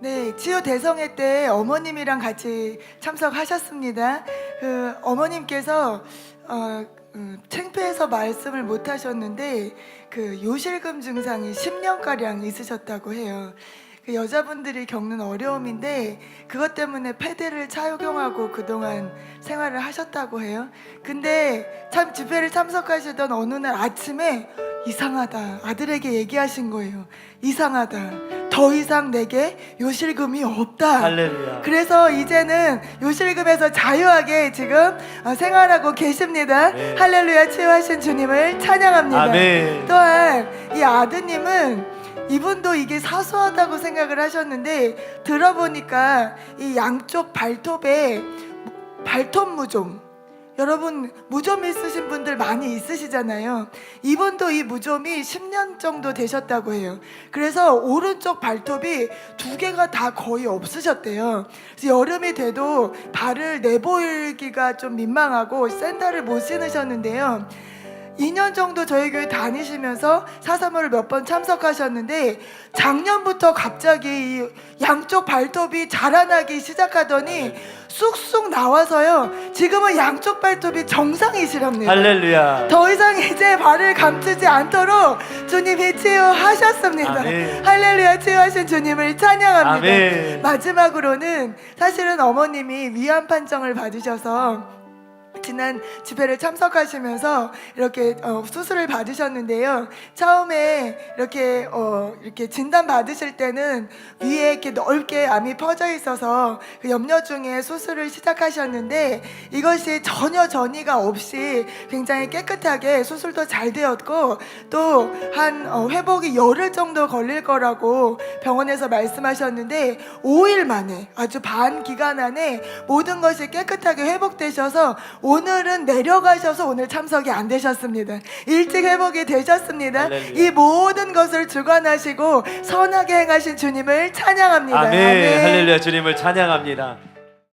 네, 치유 대성회 때 어머님이랑 같이 참석하셨습니다. 그 어머님께서 어, 음, 창피해서 말씀을 못 하셨는데 그 요실금 증상이 10년 가량 있으셨다고 해요. 그 여자분들이 겪는 어려움인데 그것 때문에 패드를 착용하고 그동안 생활을 하셨다고 해요. 근데 참 집회를 참석하시던 어느 날 아침에 이상하다 아들에게 얘기하신 거예요. 이상하다. 더 이상 내게 요실금이 없다. 할렐루야. 그래서 이제는 요실금에서 자유하게 지금 어, 생활하고 계십니다. 네. 할렐루야 치유하신 주님을 찬양합니다. 아멘. 또한 이 아드님은 이분도 이게 사소하다고 생각을 하셨는데 들어보니까 이 양쪽 발톱에 발톱 무좀 여러분 무좀 있으신 분들 많이 있으시잖아요. 이분도 이 무좀이 10년 정도 되셨다고 해요. 그래서 오른쪽 발톱이 두 개가 다 거의 없으셨대요. 그래서 여름이 돼도 발을 내보이기가 좀 민망하고 샌들을 못 신으셨는데요. 2년 정도 저희 교회 다니시면서 사사모를 몇 번 참석하셨는데 작년부터 갑자기 이 양쪽 발톱이 자라나기 시작하더니 쑥쑥 나와서요. 지금은 양쪽 발톱이 정상이시랍니다. 할렐루야. 더 이상 이제 발을 감추지 않도록 주님이 치유하셨습니다. 아멘. 할렐루야 치유하신 주님을 찬양합니다. 아멘. 마지막으로는 사실은 어머님이 위암 판정을 받으셔서 지난 집회를 참석하시면서 이렇게 어, 수술을 받으셨는데요. 처음에 이렇게 어, 이렇게 진단 받으실 때는 위에 이렇게 넓게 암이 퍼져 있어서 그 염려 중에 수술을 시작하셨는데 이것이 전혀 전이가 없이 굉장히 깨끗하게 수술도 잘 되었고 또한 회복이 열흘 정도 걸릴 거라고 병원에서 말씀하셨는데 5일 만에 아주 반 기간 안에 모든 것이 깨끗하게 회복되셔서 오늘은 내려가셔서 오늘 참석이 안 되셨습니다. 일찍 회복이 되셨습니다. 할렐루야. 이 모든 것을 주관하시고 선하게 행하신 주님을 찬양합니다. 아멘. 할렐루야. 주님을 찬양합니다.